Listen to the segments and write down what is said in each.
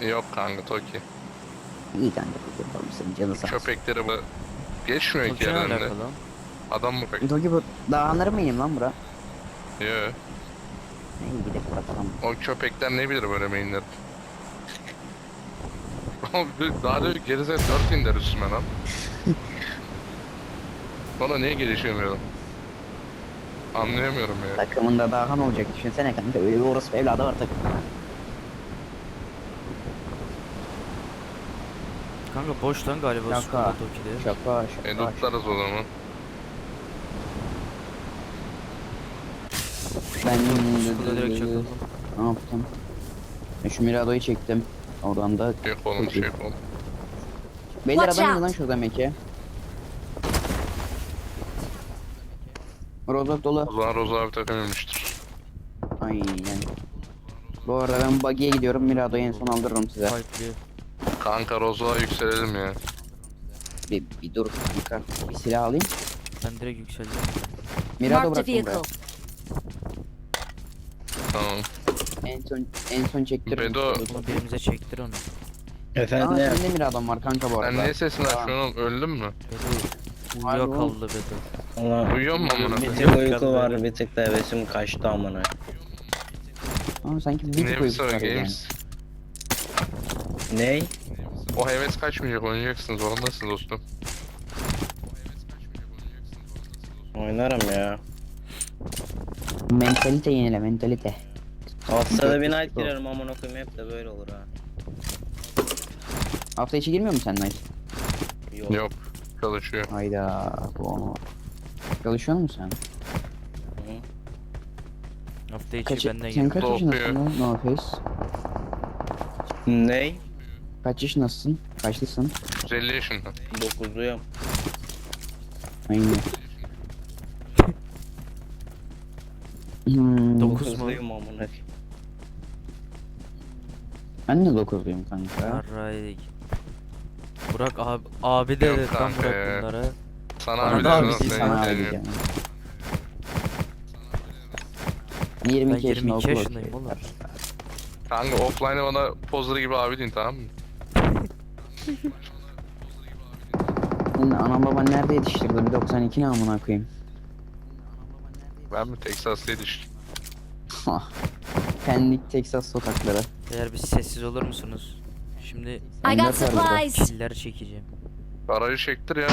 Yok kanka Toki. İyi kanka peki yapalım senin canı sağ olsun. Köpekleri bu geçmiyor ki alakalı. Adam mı pek? Toki bu dağınır mıyım lan bura? Yo. İyi gidelim bakalım. O köpekler ne bilir böyle bir- Daha da gerize 4 indir üstüme lan. Sonra niye gelişemiyorum? Anlayamıyorum ya. Takımında Dağhan olacak düşünsene kanka öyle bir orası evladı var takımda. Kanka boş lan galiba Şaka. Skoda Toki'de. Şaka E şaka. tutlarız o zaman. Ben Skoda direkt çakıldım. ne yaptım? Ben şu Mirado'yu çektim. Oradan da Şey oğlum şey oğlum. Beyler Watch adam lan şurada meki. Rozok dolu. O zaman Roza abi takımıymıştır. Aynen. Bu arada ben buggy'e gidiyorum. Mirado'yu en son aldırırım size. Fight'li. Kanka Roza yükselelim ya. Bir, bir dur kanka. Bir silah alayım. Ben direkt yükseldim. Mirado Marked a bıraktım vehicle. buraya. Tamam. En son en son çektirdim. Bedo birimize çektir onu. Aa Efendim. senin de Mirado'm var kanka bu sen arada. niye sesini Tamam. açıyorsun oğlum? Öldün mü? Bedo Harbi uyuyakaldı Bedo. Allah. Uyuyor mu amına Bir tık uyku var, bir tık da hevesim kaçtı amına. Ama sanki bir tık yani. games? Ney? O heves kaçmayacak oynayacaksın zorundasın dostum. Oynarım ya. Mentalite yenile mentalite. Haftada bir night girerim amına koyayım hep de böyle olur ha. Hafta içi girmiyor musun sen Night? Yok. Yok. Çalışıyor. Hayda. Bu onu. Çalışıyor musun sen? Hafta içi Kaç, benden sen gel. kaç yaşındasın lan? No face. Ney? Kaç yaşındasın? Kaçlısın? 150 yaşında. 9'luyum. Aynen. Hmm, Dokuz. mu? 9'luyum amına ben de 9'luyum kanka. Yarraydık. Burak abi, abi de Yok dedi lan kanka Burak bunlara. Sana Bana abi da abi sen- Sana abi diyeceğim. Ben 22 yaşında 22 okul yaşındayım oğlum. Kanka offline bana pozları gibi abi deyin tamam mı? Senin anan baban nerede yetiştirdi? Bir 92 ne amına koyayım. Ben mi Texaslıydı işte. Hah. Pendik Texas sokakları. Eğer bir sessiz olur musunuz? Şimdi I M4 got var burada. supplies. killer çekeceğim. Aracı çektir ya.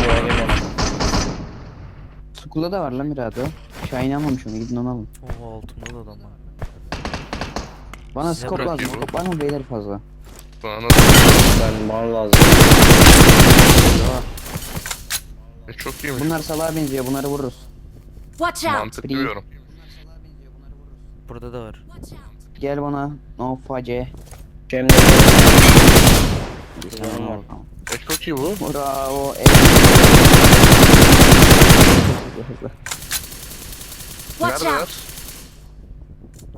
Sukulda da var lan Mirado. Şahin almamış onu gidin onu alın. Oo altımda da adam var. Bana Size skop lazım. bırakayım. Skop var mı beyler fazla? Bana nasıl? Ben mal lazım. E, çok iyiymiş. Bunlar salağa benziyor bunları vururuz. Watch out. Mantıklı Free. diyorum. Burada da var. Gel bana. No face. Şimdi Tamam. var. tamam. E çok iyi bu. Bravo. ey. Hızlı, hızlı. Watch out.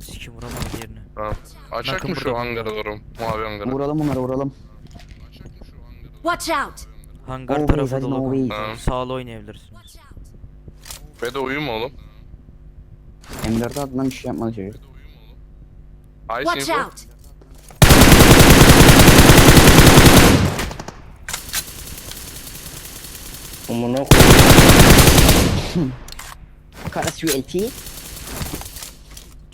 Sikim vuramadım yerine. Tamam. Açak Bakın mı şu burada. hangara doğru? Mavi hangara. Vuralım onları vuralım. Watch out. Hangar No tarafı way, dolu. kanka. Tamam. Sağlı oynayabilirsin. De uyuma oğlum. M4 adından bir şey yapmadı çocuk. Ice Watch info. out. amına koyayım. Karası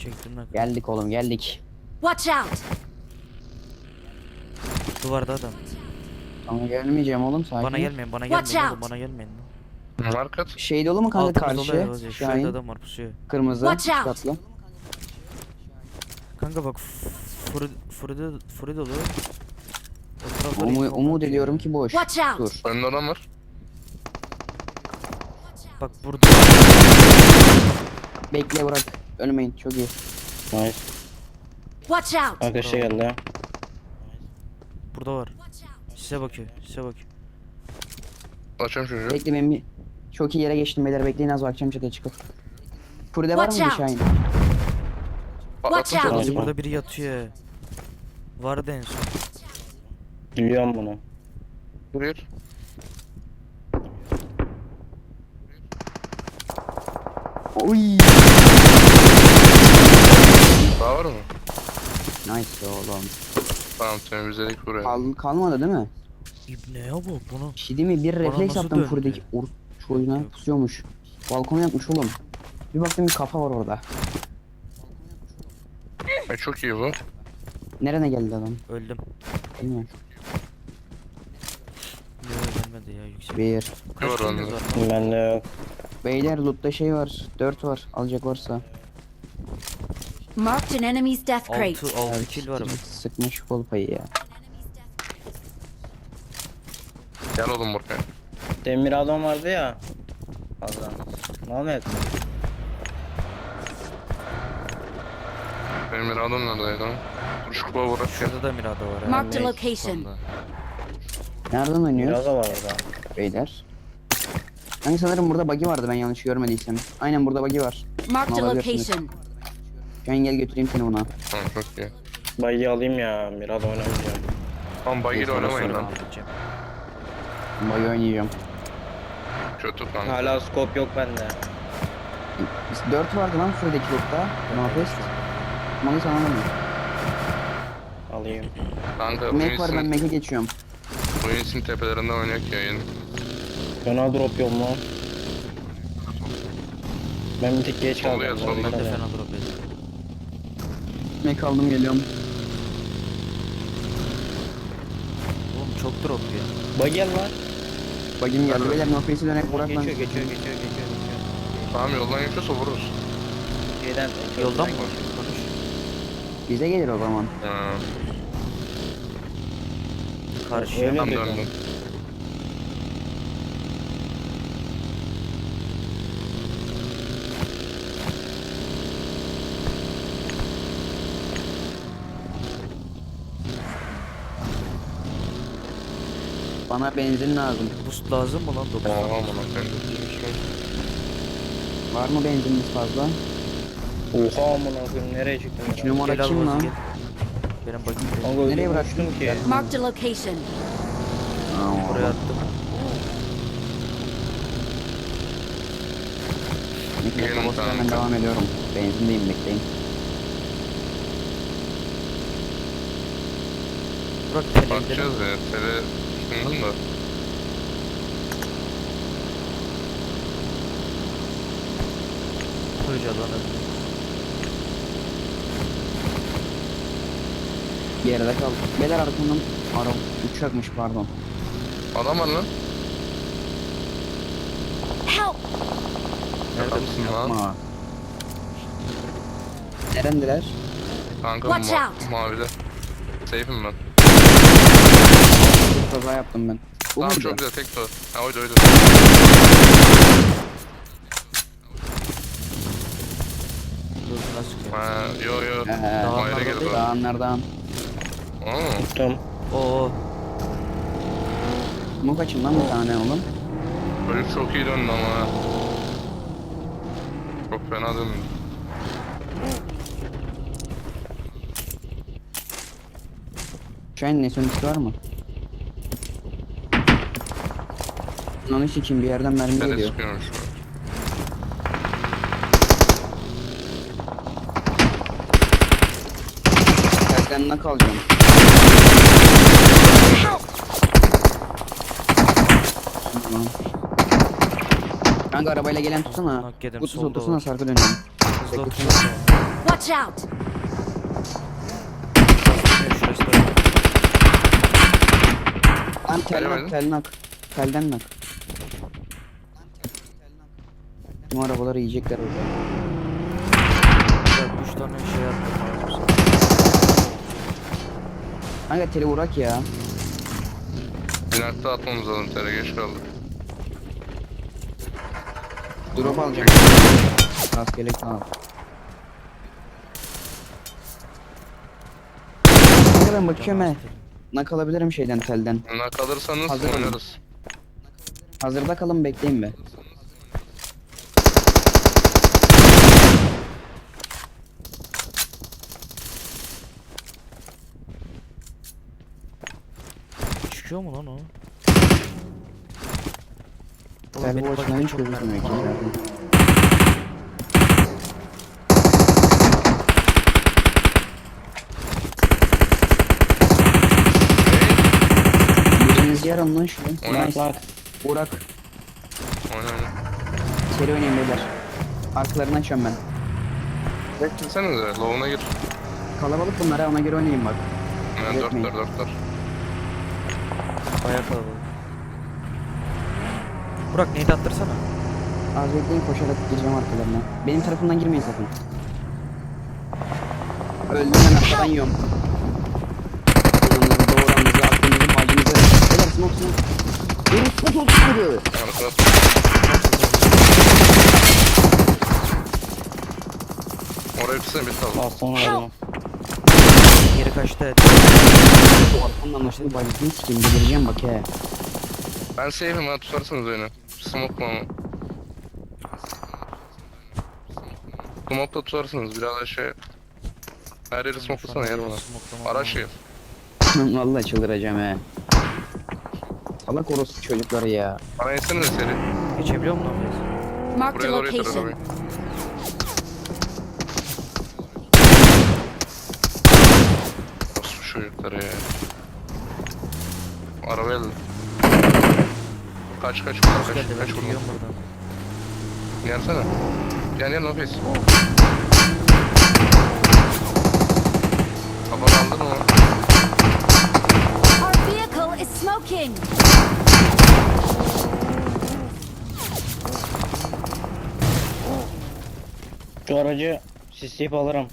Çektim lan. Geldik oğlum geldik. Watch out. Duvarda adam. Sana gelmeyeceğim oğlum sakin. Bana gelmeyin, bana Watch gelmeyin oğlum, out. bana gelmeyin. Markat. Şey dolu mu kanka oluyor karşı? Rozi. Şurada Şahin. adam var pusuyor. Kırmızı. Watch out. Katlı. Kanka bak furu furu dolu. O taraflara Umu, umut ediyorum ki boş. Watch out. Dur. Önünde adam var. Bak burada. Bekle bırak. Ölmeyin çok iyi. Nice. Watch out. Arkadaşa geldi ha. Burada var. Size bakıyor. Size bakıyor. Açayım çocuğu. Bekle benim bir- çok iyi yere geçtim beyler bekleyin az bakacağım çatıya çıkıp. Furde var Watch mıydı out. Şahin? Patlattım Watch out. çocuğu. Tamam. burada biri yatıyor. Vardı en son. Bunu. Buraya. Oy. Daha var mı? Nice oğlum. Tamam temizledik burayı. Kal kalmadı değil mi? İbneye bak bunu. Bir şey değil mi? Bir refleks nasıl yaptım döndü? furdaki or çocuğuna pusuyormuş. Balkona yapmış oğlum. Bir baktım bir kafa var orada. E, çok iyi bu. Nerene geldi adam? Öldüm. Bilmiyorum. Yok gelmedi ya yüksek. Bir. Kaç Var kiliniz bende. var lan? Bende yok. Beyler lootta şey var. Dört var. Alacak varsa. Marked an enemy's death crate. 6 6 kill var. Sıkmış- Sıkmış kol payı ya. Gel oğlum buraya. Demir adam vardı ya. Fazla. Mehmet. Benim iradem neredeydi lan? Dur şu kuba bırak ya. Şurada da Mirada var. ha. Marked a location. Sonunda. Nereden oynuyoruz Biraz da var orada. beyler? Ben sanırım burada buggy vardı ben yanlış görmediysem. Aynen burada buggy var. Marked a Alabilirsiniz. location. Şu an gel götüreyim seni buna. Tamam çok iyi. Bayı alayım ya. Mirada oynamayacağım. Tamam buggy ile oynamayın lan. Buggy oynayacağım. Kötü kanka. Hala scope yok bende. Biz dört vardı lan şuradaki lootta. Northwest. Malı sana mı? Alayım. Kanka Mac var ben Mac'e geçiyorum. Winston tepelerinde oynayak ya yayın. Fena drop mu? Ben bir tık geç kaldım. Oluyor, bu Mac aldım geliyorum. Oğlum çok drop ya. Bagel var. Buggy'm geldi. Beyler dönerek bırak lan. Geçiyor geçiyor geçiyor geçiyor geçiyor. Tamam yoldan geçiyorsa vururuz. Şeyden. Yoldan mı? Konuş. Bize gelir o zaman. Ha, Karşıya. Öyle tam döndüm. Bana benzin lazım. Boost lazım mı lan 90? Tamam amına koyayım. Var mı benzininiz fazla? Oha amına koyayım nereye çıktın? Üç ya? numara Gel al kim Bozu, lan? gel. Benim bakayım. Kanka Nereye Nereye bıraktın? bıraktım ki? Marked a location. Aa, Buraya attım. Neyse, Gelin babası hemen kanka. devam ediyorum. Benzindeyim bekleyin. Burak televizyonu. Bakacağız ya. Tele düşündüm de. Hocalanır. Geride kaldı. Beyler arkamdan araba uçakmış pardon. Adam var lan. Help! Adamsın lan. Ama. Nerendiler? Kanka Watch ma out. mavide. Safe'im ben. Kaza yaptım ben. Bu Tamam muydu? çok güzel tek to. Ha oydu oydu. Hızına sıkıyor. Ha yo yo. Ee, Mavide geldi o. Dağınlardan. Aa, Tuttum. Oo. Mu kaçın lan bir tane oğlum. Çocuk çok iyi döndü ama ha. Çok fena döndü. Şu an ne sonuçta var mı? Onun için bir yerden mermi Ben de geliyor. sıkıyorum şu an. Terkenine kalacağım. Tamam. Kanka arabayla gelen tutsana. Hak yedim, Kutu solda tutsana var. sarkı dönüyorum. Hızlı. Watch out! Şurası da. Lan tel Gelemedim. nak tel nak. Telden nak. Bu arabaları yiyecekler orada. Bak 3 tane şey attım. Kanka teli uğrak ya. Binakta atmamız lazım tere geç kaldık. Drop alacağım. Rastgele al. Kanka ben bakıyorum he. Nak alabilirim şeyden telden. Nak alırsanız Hazırım. oynarız. Hazırda kalın bekleyin be. Çıkıyor mu lan o? Benim bu açıdan hiç gözükmüyor ki. Yarın lan şunu. Oyna. Nice. Bak Burak. Oyna oyna. Seri oynayın beyler. Arkalarını açıyorum ben. Beklesenize. Low'una gir. Kalabalık bunlara ona göre oynayayım bak. Yani Bekleyin. dörtler dörtler. Bayağı kalabalık. Burak neydi attırsana. Az bekleyin koşarak gireceğim arkalarına. Benim tarafımdan girmeyin sakın. Öldüm ben arkadan yiyorum. Ananızı doğranızı aklınızı bacınızı. Beyler smoke smoke. Spot oldu kırıyor. Arasına Oraya tutsana bir sal. bastonu verdim. Geri kaçtı. Bu arkamdan anlaşıldı sikeyim delireceğim bak he. Ben safe'im ha tutarsanız oyunu. Smoke'la ama. Smoke'la tutarsınız biraz da şey. Her yeri smoke'lasana yer bana. Araç yer. Vallahi çıldıracağım he. Salak orospu çocukları ya. Bana etsene de seri. Geçebiliyor musun Buraya doğru yeter location. arabayı. Nasıl şu çocukları ya. Araba elde. Kaç kaç kaç Hoş kaç ben kaç buradan. buradan. Gelsene. Gel gel face. Kafanı aldın mı? Our vehicle is smoking. Şu aracı sisleyip alırım.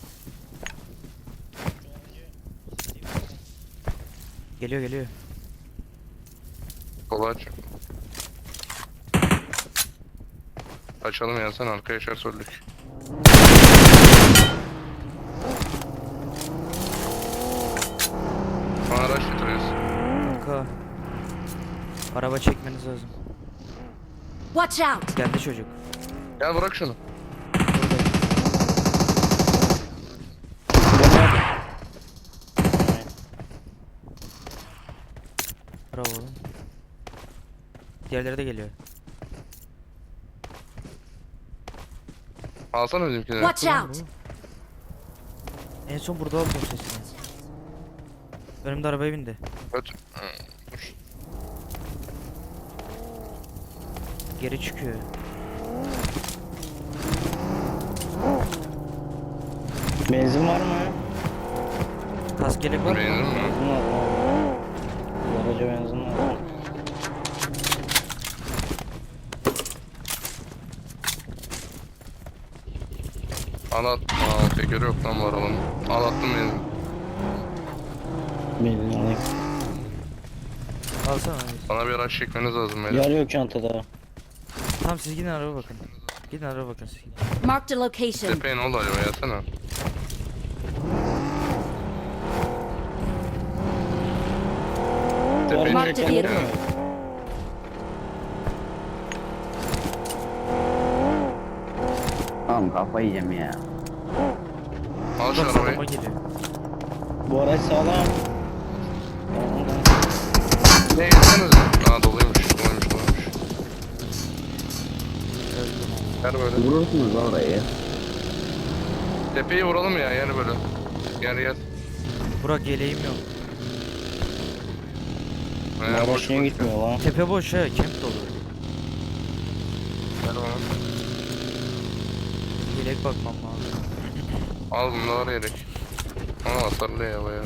Geliyor geliyor. Kola aç. Açalım ya sen arkaya yaşar söylük. Bana araç getiriyoruz. Kanka. Araba çekmeniz lazım. Watch out. Geldi çocuk. Gel bırak şunu. Bravo oğlum. Diğerleri de geliyor. Alsana bizimkileri. Watch out. En son burada aldım sesini. Önümde arabaya bindi. Göt. Geri çıkıyor. Benzin var mı? Kask gerek var mı? Mi? Benzin var. var. Bu araca benzin var. Anlat. Aa tekeri yok lan bu arabanın. Anlattım benim. Benzin alayım. Alsana. Bana bir araç çekmeniz lazım beyler. Yer yok çantada. Tamam siz gidin araba bakın. Gidin araba bakın siz gidin. Marked a location. Tepeye ne oldu acaba yasana. Aracı Marked a çekmedi vehicle. Tamam kafayı yiyeceğim ya. Al şu arabayı. araba geliyor. Bu araç sağlam. Ne yetsenize. Aa doluymuş. Doluymuş doluymuş. Gel böyle. Vurursunuz lan orayı. Tepeyi vuralım ya yani böyle. Gel gel. Burak yeleğim yok. Bu boş araç niye boş. gitmiyor lan? Tepe boş he. Kemp dolu. Gel bana. Yelek bakmam lazım. Al bunu da var yedek. Ama hasarlı ya baya.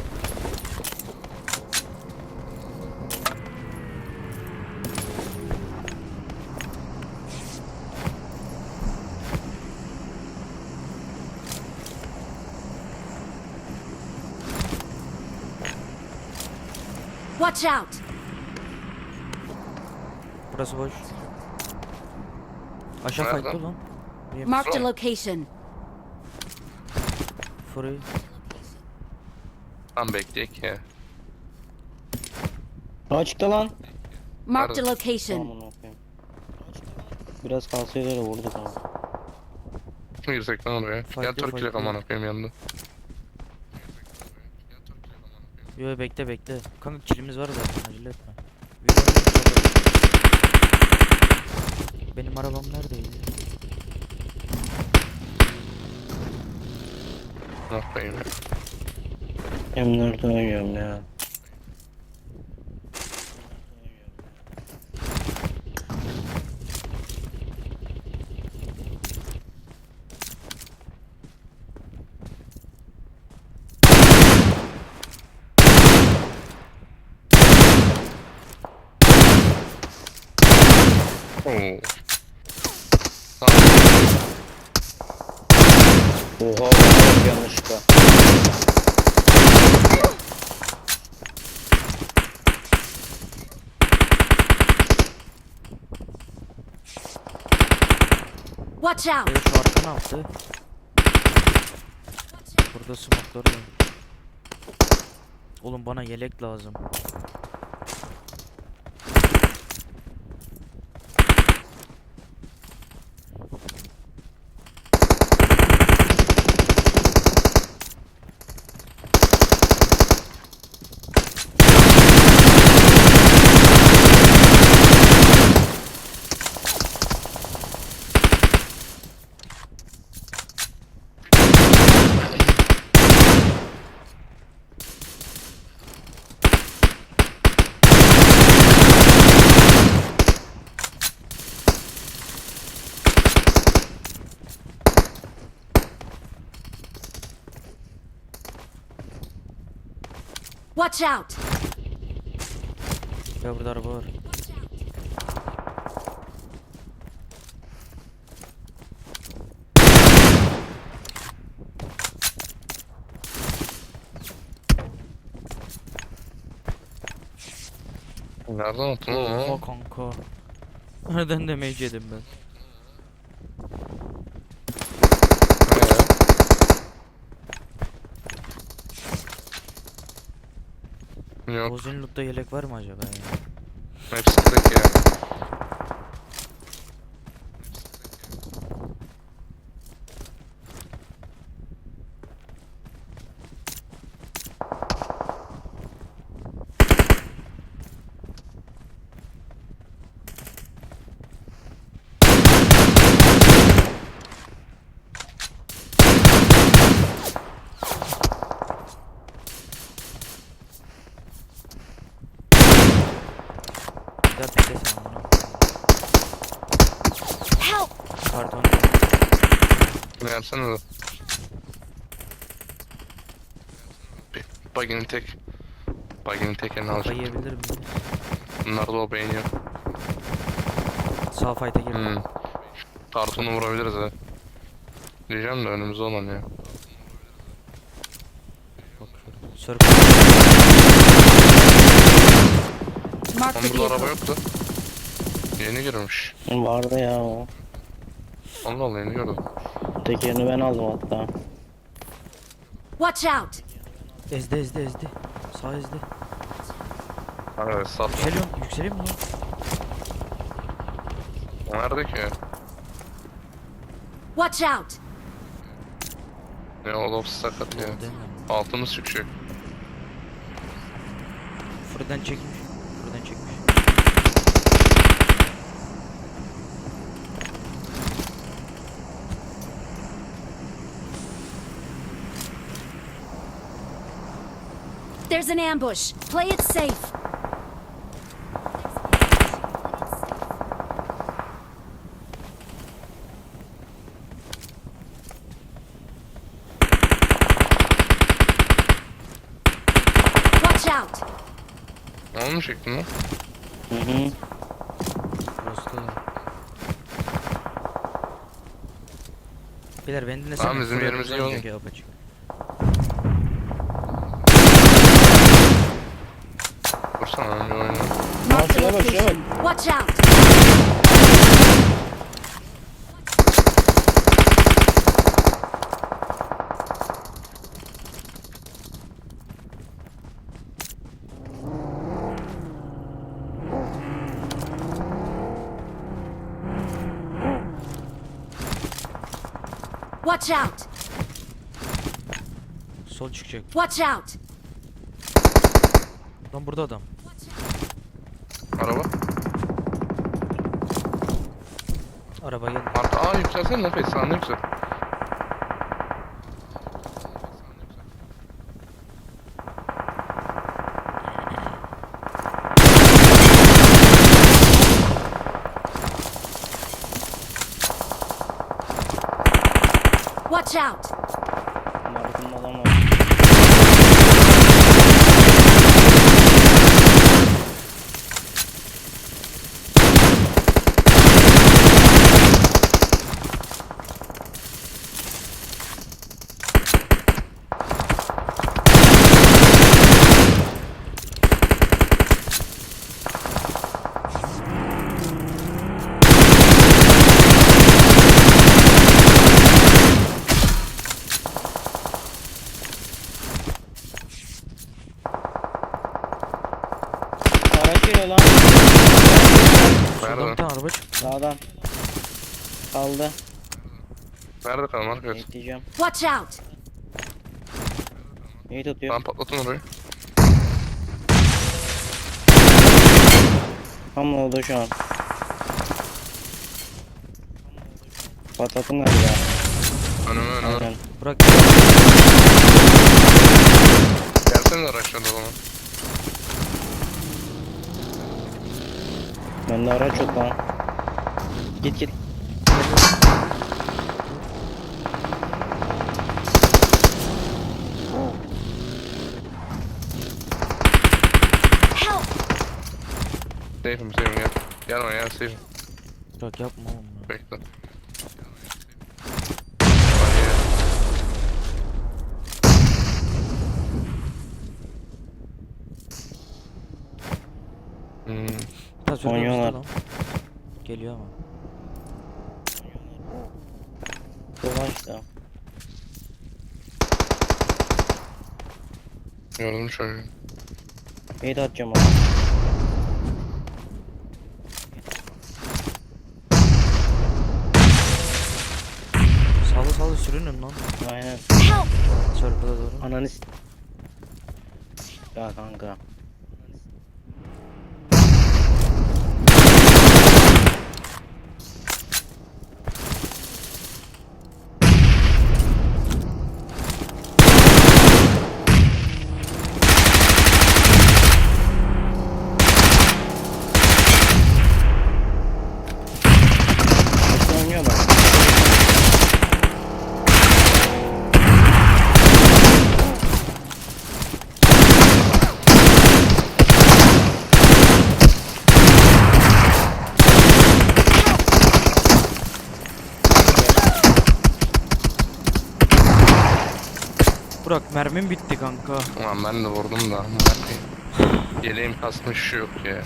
Watch out. Burası boş. Aşağı Nerede? fight'ta lan. Marked a Tamam. location. Furayı. Tam bekleyek ya. Aa çıktı lan. Marked a location. Tamam okuyayım. Biraz kalsaydı öyle vurduk ama. Kim girsek lan oraya? Fark Gel yok, Türkiye'ye fark yok. aman koyayım yanında. Yo bekle bekle. Kanka kilimiz var zaten acele etme. Benim arabam neredeydi? Noktayım. Emlerde oynuyorum ya. Oh. Oha yanlışlıkla. Watch out! Evet şu arka ne yaptı? Burada smoke'ları. Oğlum bana yelek lazım. Watch out! Ya burada araba var. Nereden attın lan Oha kanka. Nereden damage yedim ben? Yok. Bozin loot'ta yelek var mı acaba ya? Hepsi tek ya. Bir daha pikle sen bunu. Help! Pardon. Ne yapsana da. Buggy'nin tek. Buggy'nin tekerini Kafa alacak. yiyebilir miyim? Bunlar da o beğeniyor. Sağ fight'a gir. Hmm. Kartonu vurabiliriz ha. Diyeceğim de önümüzde olan ya. Mark Ama the burada araba vehicle. yoktu. Yeni girmiş. Vardı ya o. Allah Allah yeni gördüm. Tekerini ben aldım hatta. Watch out! Ezdi ezdi ezdi. Sağ ezdi. Evet sat. Yükseliyorum. Yükseleyim mi lan? Nerede ki? Watch out! Ne oğlum sakat ya. Altımız çıkıyor. Fırından çekmiş. There's an ambush. Play it safe. Watch out! Onu mu çektin lan? Hı hı. Beyler beni dinlesene. Tamam, bizim yerimiz iyi oğlum. ya apaçık. Vursana önce oyunu. Mark the şuraya bak, şuraya location. Watch out! Watch out! Sol çıkacak. Watch out! Lan burada adam. Araba geldi. Arka. Aa yükselsene Nefes. Sağında yüksel. Watch out! Markında adam var. Araç geliyor lan. Şuradan bir Nerede? tane araba çıktı. Sağdan. Kaldı. Nerede kaldı market? Bekleyeceğim. Watch out! İyi tutuyor. Ben patlatın orayı. Tam oldu şu an. Patlatın galiba. Önüme önüme. Aynen. Bırak. Gelsene araçlarına o zaman. Bende araç yok lan. Git git. Safe'im safe'im gel. Gel safe'im. Bırak yapma oğlum. ya. Bekle. Hmm. Oynuyorlar. lan. Geliyor ama. Dolan işte. Gördüm çocuğu. İyi de atacağım ama. Sürünün lan. Aynen. Çarpıda doğru. Ananı Ya kanka. İşte oynuyorlar. Burak mermim bitti kanka. Ulan ben de vurdum da. Yeleğim kasmış şu yok ya.